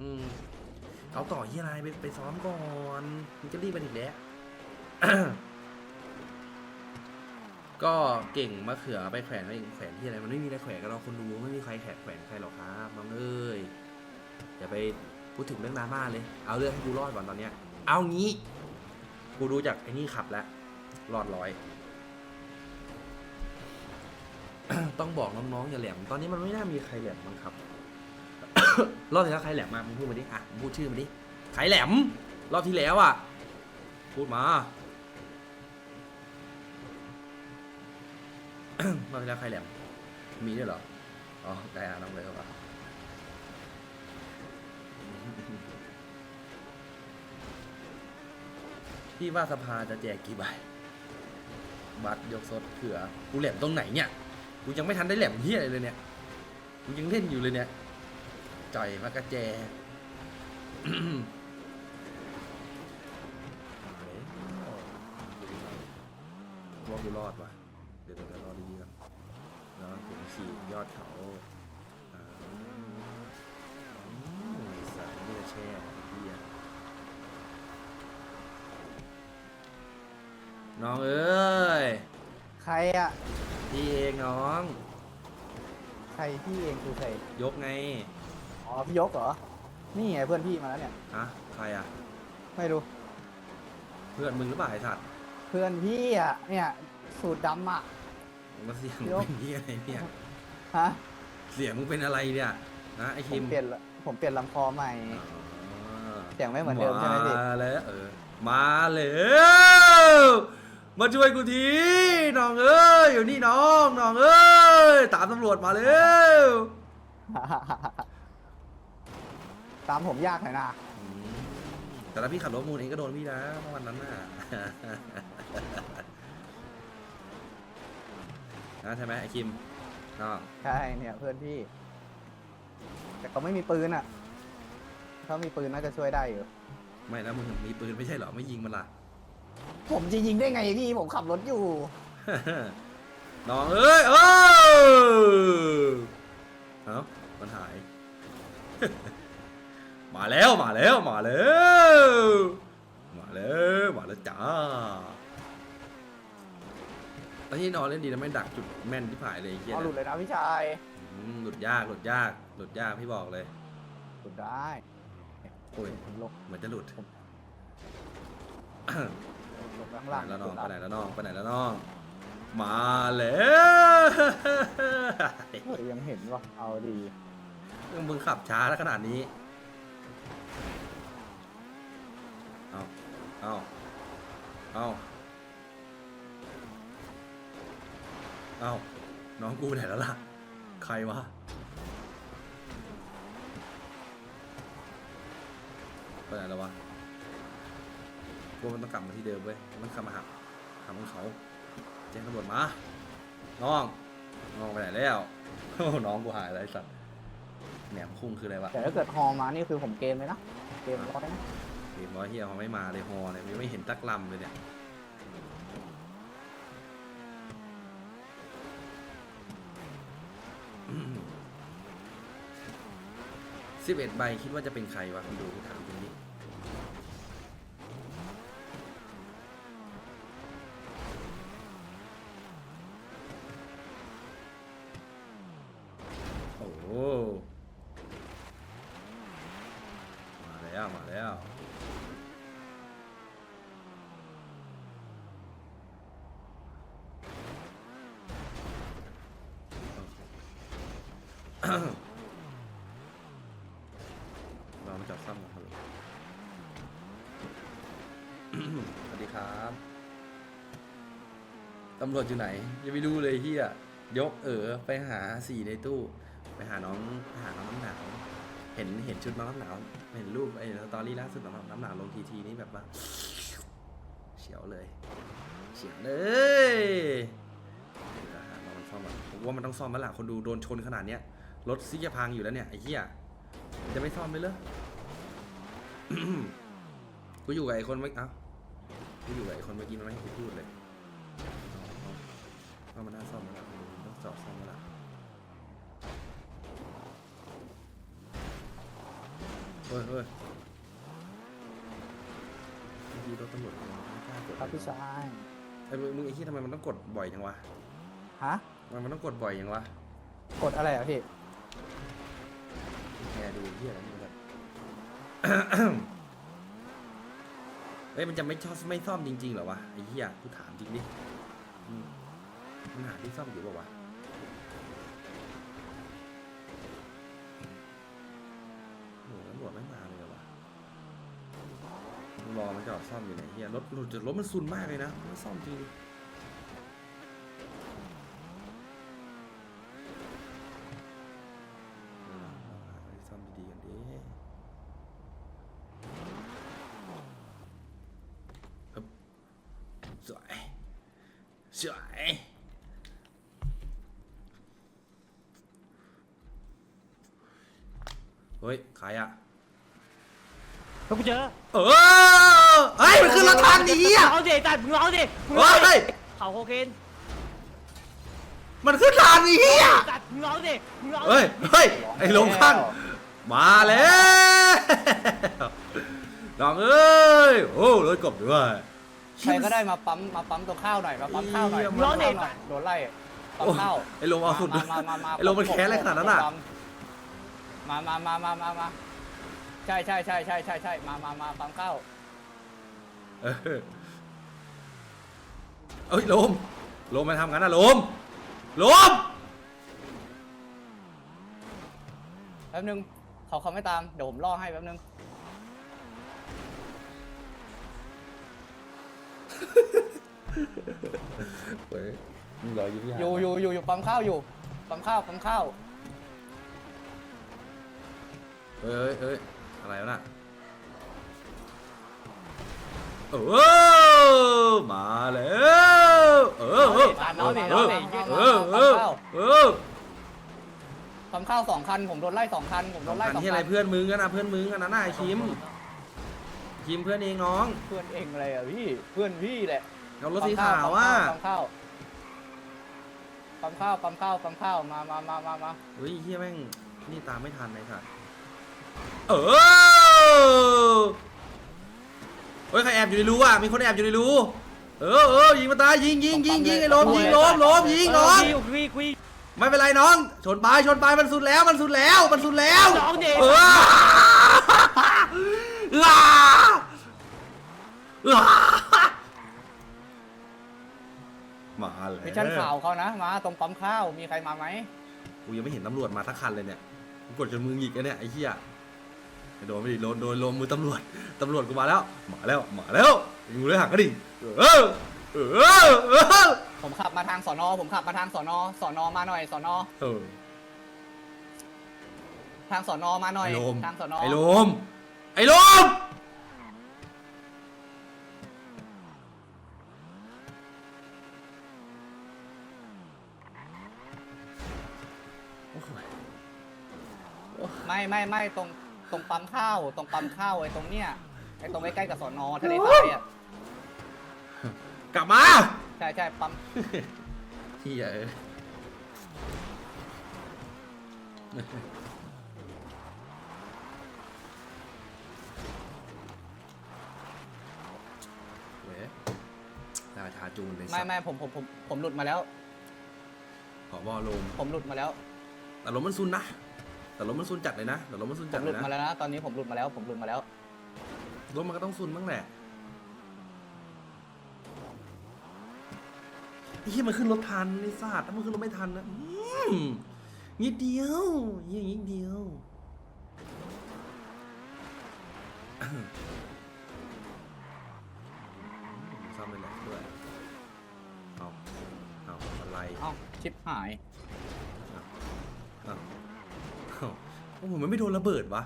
อืมเอาต่อที่อะไรไปไปซ้อมก่อนมันจะรีบไปอีกแล้วก็เก่งมะเขือไปแขวนไว้แขวนที่อะไรมันไม่มีอะไรแขวนกันหรอคนดูไม่มีใครแขวนแขวนใครหรอกครับน้องเอ้ยอย่าไปพูดถึงเรื่องดราม่าเลย เอาเรื่องให้กูรอดก่อนตอนเนี้ย เอางี้ กูดูจากไอ้นี่ขับแล้วรอดร้อย ต้องบอกน้องๆอย่าแหลมตอนนี้มันไม่น่ามีใครแหลมมั้งครับ รอบที่แล้วใครแหลมมามึงพูดมาดิอะมึงพูดชื่อมาดิใครแหลม รอบที่แล้วอะ พูดมา รอบที่แล้วใครแหลม มีด้วยเหรอ อ๋อได้อะน้องเลยครับพี่ว่าสภาจะแจกกี่ใบ บัตรยกสดเผื่อ กูแหลมตรงไหนเนี่ย กูยังไม่ทันได้แหลมเฮียอะไรเลยเนี่ย กูยังเล่นอยู่เลยเนี่ย จ่อยมากระแจว่ากูรอดว่ะ เดี๋ยวเดี๋ยวเดี๋ยวรอดีๆก่อนแล้วผมขี่ยอดเขาอ่าอืมไอ้สัตว์นี่จะแช่ไอ้เหี้ยน้องเอ้ย ใครอะพี่เองน้อง ใครพี่เองคือใคร ยกไง อ๋อพี่ยกเหรอ นี่ไงเพื่อนพี่มาแล้วเนี่ย ฮะใครอะ ไม่รู้ เพื่อนมึงหรือเปล่าไอ้สัตว์เพื่อนพี่อะ เนี่ย สูตรดำอะ มึงมาเสียงมึงยก เป็นที่อะไรเนี่ย ฮะ เสียงมึงเป็นอะไรเนี่ยนะไอ้ผคิมมเปลี่ยนละผมเปลี่ยนลำคอใหม่ อ๋อเสียงไม่เหมือนเดิมใช่ไหมพี่ มาแล้วเออมาแล้วมาช่วยกูทีน้องเอ้ยอยู่นี่น้องน้องเอ้ยตามตำรวจมาเร็ว ตามผมยากหน่อยนะ อืมแต่ถ้าพี่ขับรถมูลเองก็โดนพี่นะเมื่อวันนั้นน่ะ นะใช่ไหมไอ้คิมน้องใช่เนี่ยเพื่อนพี่ แต่เขาไม่มีปืนอะ ถ้ามีปืนน่าจะช่วยได้อยู่ ไม่นะมึงมีปืนไม่ใช่เหรอไม่ยิงมันล่ะ ผมจะยิงได้ไงพี่ผมขับรถอยู่ น้องเอ้ยเออเอ้ามันหาย มาแล้วมาแล้วมาแล้วมาแล้วมาแล้วจ้าแล้วที่นอนเล่นดีนะไม่ดักจุดแม่นที่ผายเลยไอ้เหี้ยเอาหลุดนะเลยนะพี่ชายอืมหลุดยากหลุดยากหลุดยากพี่บอกเลยหลุดได้โอ้ยผมหลบเหมือนจะหลุด หลบข้างไปล่างไหนแล้วน้องหลุดไปไหนแล้วน้องไปไหนแล้วน้อง มาแล้วเฮ้ยยังเห็นว่ะเอาดี มึงขับช้าแล้วขนาดนี้ เอาเอาเอาน้องกูไปไหนแล้วล่ะ ใครวะ ไปไหนแล้ววะกูมันต้องกลับมาที่เดิมเว้ย มันกลับมาหาหามึงเขาแจ้งตำรวจมา น้อง น้องไปไหนแล้วโอ้น้องกูหายอะไรสัตว์แหนมคุ้งคืออะไรวะแต่ถ้าเกิดฮอมานี่คือผมเกมเลยนะ เกมร้อยนะ เห็นว่าเฮียเขาไม่มาเลยฮอเนี่ยไม่เห็นตักลำเลยเนี่ยสิบเอ็ดใบคิดว่าจะเป็นใครวะคุณดูถามตรงนี้ โอ้โหมาแล้ว มาแล้ว เรามาจับซ้ำกันครับสวัสดีครับ ตำรวจอยู่ไหน ยังไม่รู้เลยเฮียยกเออไปหาสี่ในตู้ ไปหาน้องหาน้องน้ำหนาว เห็นเห็นชุดน้องน้ำหนาว เห็นรูปไอ้สตอรี่ล่าสุดน้องน้ำหนาวลงทีทีนี่แบบว่าเฉียวเลยเฉียวเลยเดี๋ยวหาน้องมันซ่อมก่อนผมว่ามันต้องซ่อมแล้วล่ะคนดูโดนชนขนาดเนี้ย รถซิจะพังอยู่แล้วเนี่ยไอ้เหี้ยมันจะไม่ซ่อมไปเลยกูอยู่กับไอ้คนเมื่อเอ้ากูอยู่กับไอ้คนเมื่อกี้มันไม่ให้กูพูดเลยเอาเอามันน่าซ่อมแล้วล่ะมันต้องจอดซ่อมแล้วล่ะเฮ้ยเฮ้ยเมื่อกี้รถตำรวจมาไม่กล้ากดครับพี่ชายไอ้มึงมึงไอ้ที่ทำไมมันต้องกดบ่อยจังวะฮะ ทำไมมันต้องกดบ่อยจังวะ กดอะไรอะพี่ เอะไรนี่กัน เฮ้ยมันจะไม่ชอบไม่ซ่อมจริงๆเหรอวะไอ้เหี้ยกูถามจริงดิอืมมันหาที่ซ่อมอยู่เปล่าวะโหตำรวจไม่มาเลยเหรอวะรอมันจอดซ่อมอยู่ไหนเฮียรถรถรถมันซุนมากเลยนะมันซ่อมจริงดิเออเราหาที่ซ่อมดีๆกันดิฮึบสวย สวยเฮ้ยใครอะแล้วกูเจอเออเฮ้ยมันขึ้นรถทันดีอะเอาสิจัดมึงเอาสิมึงเฮ้เอาสิย เขาโคเคนมันขึ้นทันดีอะจัดมึงเอาสิมึงเอาสิเฮ้ยเฮ้ยไอ้ลงข้างมาแล้วน้องเอ้ยโอ้รถกบด้วย ใครก็ได้มาปั๊มมาปั๊มตัวข้าวหน่อยมาปั๊มข้าวหน่อยเยี่ยมปั๊มข้าวหน่อยโดนไล่ปั๊มข้าวโอ้ไอ้ลงเอาสุดมามามามาไอ้ลงมันแค้นอะไรขนาดนั้นน่ะมามามามามามาใช่ใช่ใช่ใช่ใช่ใช่มามามาปั๊มข้าวเออเอ้ยลมลมมาทำงั้นนะลมลมแป๊บนึงเขาเขาไม่ตามเดี๋ยวผมล่อให้แป๊บนึง เฮ้ยมึงรอยิ้มยากอยู่อยู่อยู่อยู่ปั๊มข้าวอยู่ปั๊มข้าวปั๊มข้าวเอ้ยเอ้ยอะไรวะน่ะเออมาแล้วเออเออตามน้องดิเอน้องอดิยืดเอมาอเอปั๊มอข้าวเออปั๊มข้าวสองคันผมโดนไล่สองคันผมโดนไล่อันสองที่อะไรคันเพื่อนมึงกันนะเพื่อนมึงกันนะน่าไอ้คิม คิมเพื่อนเองน้องเพื่อนเองอะไรอะพี่ เพื่อนพี่แหละเอารถสีขาวอะปั๊มข้าวปั๊มข้าวปั๊มข้าวปั๊มข้าวมามามามามาเฮ้ยเฮียแม่งนี่ตามไม่ทันเลยค่ะเออเฮ้ยใครแอบอยู่ในรูอะมีคนแอบอยู่ในรูเออเออยิงมาตายยิงยิงยิงยิงไอ้ลมยิงลมลมยิงน้องคุยคุยคุยไม่เป็นไรน้อง ชนปลายชนปลายมันสุดแล้วมันสุดแล้วมันสุดแล้วน้องดิเออเออเออมาแล้วมิชชั่นข่าวเขานะมาตรงปั๊มข้าวมีใครมาไหมกูยังไม่เห็นตำรวจมาสักคันเลยเนี่ยกูกดจนมือหงิกแล้วเนี่ยไอ้เหี้ยโดนไม่ดิโดนโดนลมมือตำรวจตำรวจกูมาแล้วมาแล้วมาแล้วอยู่เลยหักกระดิ่งเออเออเออผมขับมาทางสอนอผมขับมาทางสอนอสอนอมาหน่อยสอนอเออทางสอนอมาหน่อยไอ้ลมทางสอนอไอ้ลม ไอ้โลมโอ้โหไม่ไม่ไม่ตรงตรงปั๊มข้าวตรงปั๊มข้าวไอ้ตรงเนี้ยไอ้ตรงใกล้ๆกับสอนอทะเลทรายอะกลับมาใช่ใช่ปั๊มเฮียเอ้ยเว้ยราชา จูนเลยไม่ไม่ผมผมผมผมหลุดมาแล้ว ขอบอลมผมหลุดมาแล้วแต่ลมมันซุนนะแต่ลมมันซุนจัดเลยนะแต่ลมมันซุนผจัดมหเลลุยดนะมาแล้วนะตอนนี้ผมหลุดมาแล้ว ผมหลุดมาแล้ว ลมมันก็ต้องซุนบ้างแหละไอ้เหี้ยมันขึ้นรถทันไอ้สัตว์ถ้ามันขึ้นรถไม่ทันนะอืมนิดเดียวเหี้ยนิดเดียว ซ่อมไปแล้วด้วย เอา เอาอะไร เอ้า ชิปหายเอาเอาเอาโอ้โหมันไม่โดนระเบิดวะ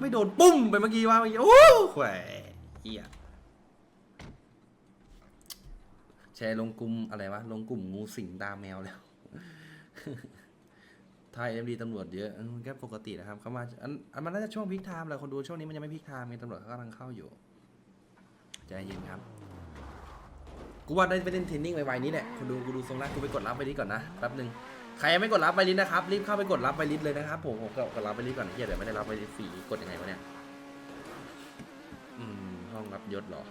ไม่โดนปุ้มไปเมื่อกี้วะเมื่อกี้โอ้แขวเฮียแชร์ลงกลุ่มอะไรวะ ลงกลุ่มงูสิงตาแมวแล้ว ไทยเอ็มดีตำรวจเยอะเออมันก็ปกตินะครับเขามาอันอันมันน่าจะช่วงพีคไทม์แหละคนดูช่วงนี้มันยังไม่พีคไทม์ไงตำรวจเขากำลังเข้าอยู่ ใจเย็นครับ กูว่าได้ไปเล่นเทรนนิ่งไวๆนี้แหละคุณดูกูดูทรงแล้วกูไปกดรับไปนี้ก่อนนะแป๊บหนึงใครยังไม่กดรับไปลิสนะครับรีบเข้าไปกดรับไปลิสเลยนะครับผมผมกดรับไปลิสก่อนเฮียเดี๋ยวไม่ได้รับไปลิสฟรีกดยังไงวะเนี่ยอืมห้องรับยศเหรอ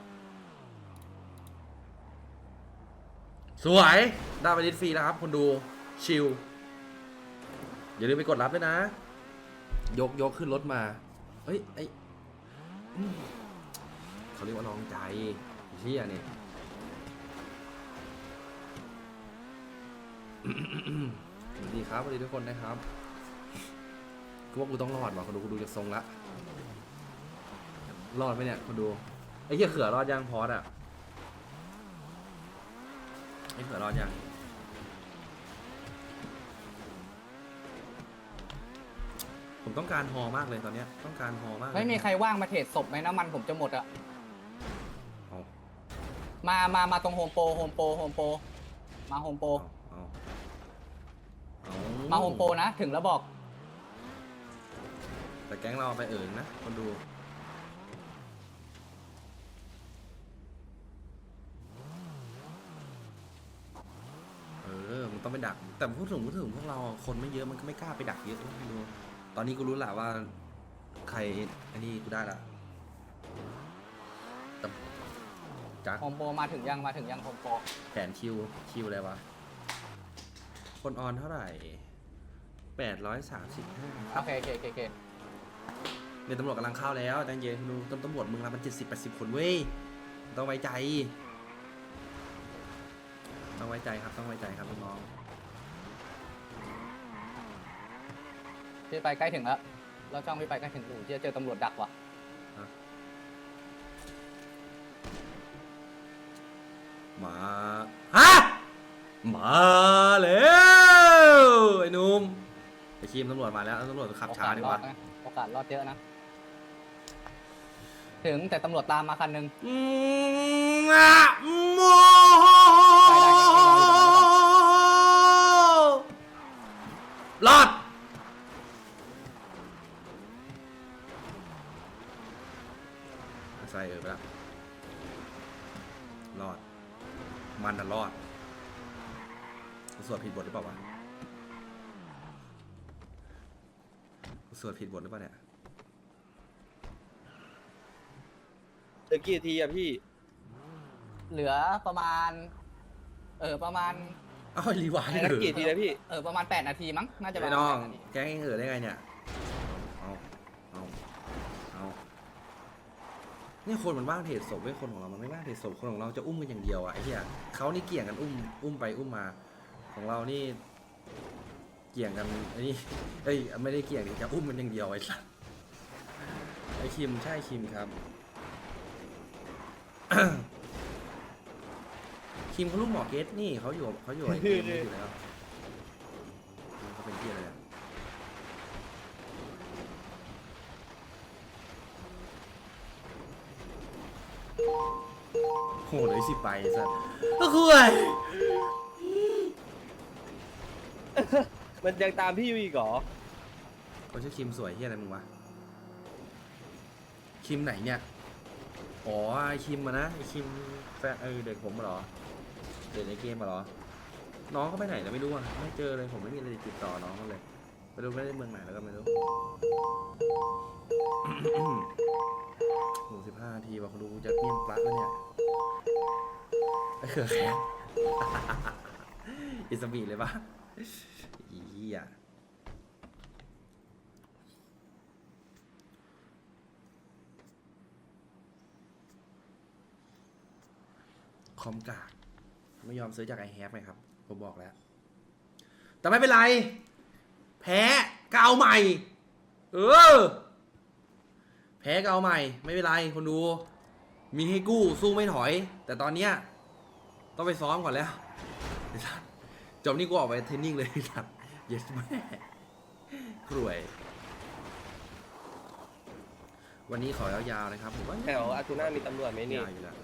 สวยได้ไปดิสฟรีแล้วครับคนดูชิลอย่าลืมไปกดรับด้วยนะ ยกยกขึ้นรถมาเฮ้ยไออเขาเรียกว่าลองใจเชี่ยเนี่ย สวัสดีครับสวัสดีทุกคนนะครับกูว่ากูต้องรอดว่ะคนดูกูดูจากทรงละรอดไหมเนี่ยคนดูไอ้เหี้ยเขือรอดยังพอดอะไอ้เขือรอดยังผมต้องการฮอมากเลยตอนเนี้ยต้องการฮอมากเลยไม่มีใครว่างมาเทรดศพไหมน้ำมันผมจะหมดอะเอามามามาตรงโฮมโปรโฮมโปรโฮมโปรมาโฮมโปร เอาเอา มาโฮมโปรนะ ถึงแล้วบอก แต่แก๊งเราไปเอิงนะ คนดู เออมันต้องไปดัก แต่พูดถึงพูดถึงพวกเราอะคนไม่เยอะมันก็ไม่กล้าไปดักเยอะไม่รู้ตอนนี้กูรู้แหละว่า ใครอันนี้กูได้ละแต่จักโฮมโปรมาถึงยังมาถึงยังโฮมโปรแผนคิวคิวอะไรวะ คนออนเท่าไหร่ แปดร้อยสามสิบห้าโอเคโอเคโอเคโอเคเดี๋ยวตำรวจกำลังเข้าแล้วใจเย็นคุณดูตำตำรวจมึงละมันเจ็ดสิบแปดสิบคนเว้ยต้องไว้ใจ ต้องไว้ใจครับต้องไว้ใจครับน้องพี่ไปใกล้ถึงแล้วเราจ้องพี่ไปใกล้ถึงอู่ที่จะเจอตำรวจดักว่ะๆมาฮะมาแล้วไอ้หนุ่มไอ้ คีมตำรวจมาแล้วตำรวจขับช้าดีกว่าโอกสรอดนะโอกาสรอดเยอะนะ ถึงแต่ตำรวจตามมาคันหนึงอืมอะโมได้ได้ได้ได้ได้รอดใส่เออไปละรอด มันน่ะรอดกูสวดผิดบทหรือเปล่าวะ สวดผิดบทหรือเปล่าเนี่ย เหลือกี่นาทีอะพี่ เหลือประมาณ เออประมาณอ้าวรีไวายเหเหลืรออกี่นาทีนะพี่ เออประมาณแปดนาทีมั้งน่าจะปไอ้ระมาณน้อง8นาทีแก๊งเองเออได้ไงเนี่ย เอาเอาเอาเนี่ยคนมันว่างเทรดศพเว้ยคนของเรา มันไม่ว่างเทรดศพคนของเราจะอุ้มกันอย่างเดียวอะไอ้เหี้ยเขานี่เกี่ยงกันอุ้ม อุ้มไปอุ้มมา ของเรานี่เกี่ยงกันไอ้นี่เอ้ยไม่ได้เกี่ยงดิจะอุ้มมันอย่างเดียวไอ้สัสไอ้คิมใช่คิมครับ คิมเขาลูกหมอเกตนี่เขาอยู่เขาอยู่ไอ้เกมนี่อยู่แล้วเขาเป็นที่อะไรอะโหเลยสิไปสัสก็คือไมันยังตามพี่อยู่อีกเหรอคนชื่อคิมสวยเฮียอะไรมึงวะ คิมไหนเนี่ย อ๋อไอคิมอะนะไอคิมแฟนเออเด็กผมเหรอ เด็กในเกมเหรอ น้องเขาไปไหนแล้วไม่รู้อะไม่เจอเลยผมไม่มีอะไรติดต่อน้องเขาเลยไม่รู้ไม่ได้เมืองไหนแล้วก็ไม่รู้โหสิบห้าทีว่าคนดูจะเมี่ยงปลั๊กแล้วเนี่ยไอ้เขือแค่อิสบีเลยปะ อีอะคอมกากไม่ยอมซื้อจากไอแฮปไงครับ ผมบอกแล้ว แต่ไม่เป็นไร แพ้ก็เอาใหม่ เออ แพ้ก็เอาใหม่ ไม่เป็นไร คนดู มีให้กู้สู้ไม่ถอย แต่ตอนเนี้ยต้องไปซ้อมก่อนแล้วไอ้สัส จบนี่กูออกไปเทรนนิ่งเลยไอ้สัสเย็ดแม่กรวย วันนี้ขอยาวๆนะครับผมว่าแถวอาทูน่ามีตำรวจไหมนี่ ยาวอยู่แล้ว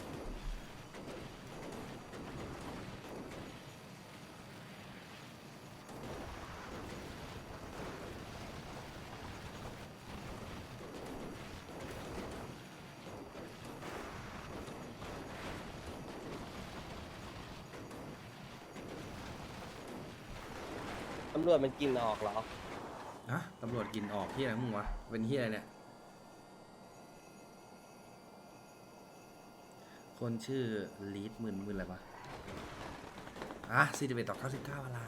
ำรวจมันกินออกเหรอ อะตำรวจกินออกที่อะไรมึงวะ เป็นที่อะไรเนี่ย คนชื่อลีดหมื่นหมื่นอะไรวะอะ41ต่อ99อะไร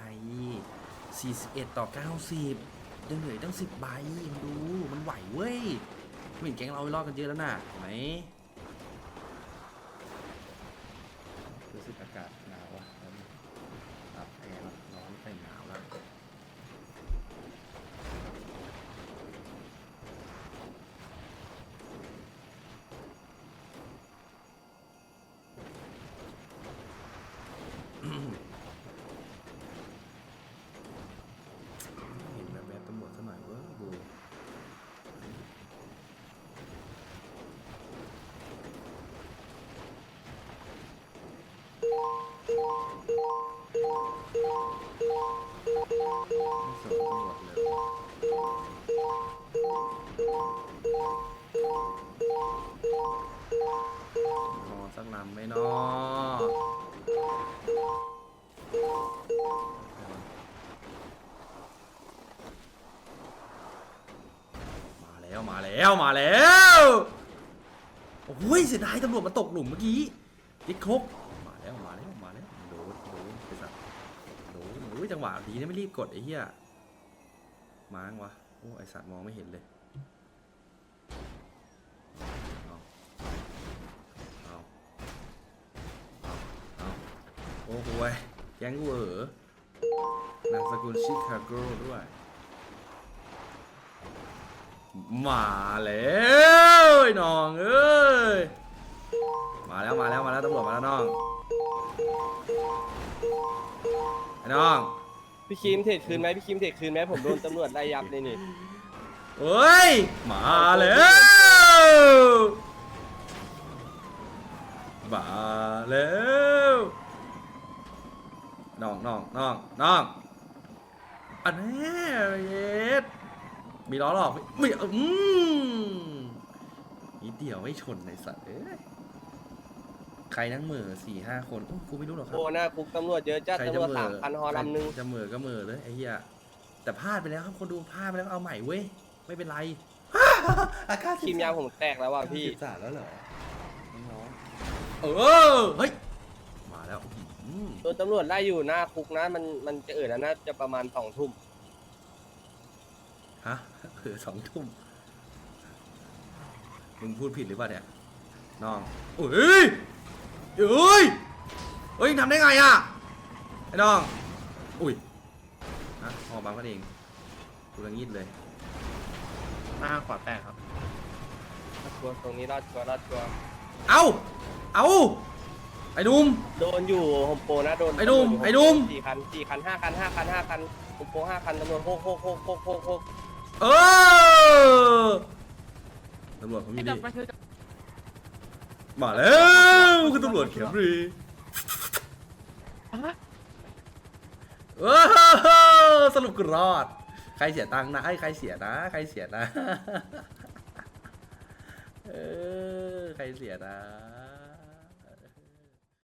41ต่อ90ยังเหลืออกตั้ง10ใบมันดู มันไหวเว้ยไม่เห็นแก๊งเราไปรอดกันเยอะแล้วน่ะเห็นไหมรู้สึกอากาศ โอ้ยเสียดายตำรวจมาตกหลุมเมื่อกี้ติ๊กครบมาแล้วมาแล้วมาแล้วโดนโดนไปสัตว์โอ้โหจังหวะดีนะไม่รีบกดไอ้เหี้ยมาังวะโอ้ไอสัตว์มองไม่เห็นเลยเอาเอาเอาเอาโอ้โหยแก๊งกูเออนามสกุลชิคาโกด้วย มาแล้วไอ้น้องเอ้ยมาแล้วมาแล้วมาแล้วตำรวจมาแล้วน้องไอ้น้องพี่คิมเทรดคืนไหมพี่คิมเทรดคืนไหมผมโดนตำรวจไล่ยับเลยนี่เฮ้ยมาแล้วมาแล้วน้องน้องน้องน้องอันนี้เย็ด มีล้อหรอกไม่อืมนิดเดียวไม่ชนในสัตว์เอ้ยใครนั่งเหมือสี่ห้าคนโอ้กูไม่รู้หรอกครับ โอ้หน้าคุกตำรวจเยอะจัดใครตำจะรวจเหม่สามพันฮอลำนึง ใครจะเหม่อก็เหม่อเลยไอ้เหี้ยแต่พลาดไปแล้วครับคนดูพลาดไปแล้วเอาใหม่เว้ย ไม่เป็นไร อาการคิมยางผมแตกแล้วว่ะพี่สิบสามแล้วเหรอน้องๆเออ เฮ้ย มาแล้วอื้อหือ โดนตำรวจไล่อยู่หน้าคุกนะ มันมันจะเอ่ยแล้วนะจะประมาณสองทุ่ม ฮะเออสองทุ่มมึงพูดผิดหรือเปล่าเนี่ยน้องเอ้ยเอ้ยเฮ้ยทำได้ไงอะไอ้น้องอุ้ยฮะพอบังกันเองกูระงิดเลยหน้าขวาแตกครับรอดชัวร์ตรงนี้รอดชัวร์รอดชัวร์เอาเอาไอ้หนุ่ม โดนอยู่โฮมโปรนะโดนไอ้หนุ่มตำรวจยู่ไอ้หนุ่ม สี่คันสี่คันห้าคันห้าคันห้าคันโฮมโปรห้าคันตำรวจโคกโคกโคกโคกโคกโคก เออตำรวจผมอยู่นี่มาแล้วคุณตำรวจเข็มรีเออสรุปกูรอด ใครเสียตังค์นะไอ้ยใครเสียนะ ใครเสียนะ เออ ใครเสียนะ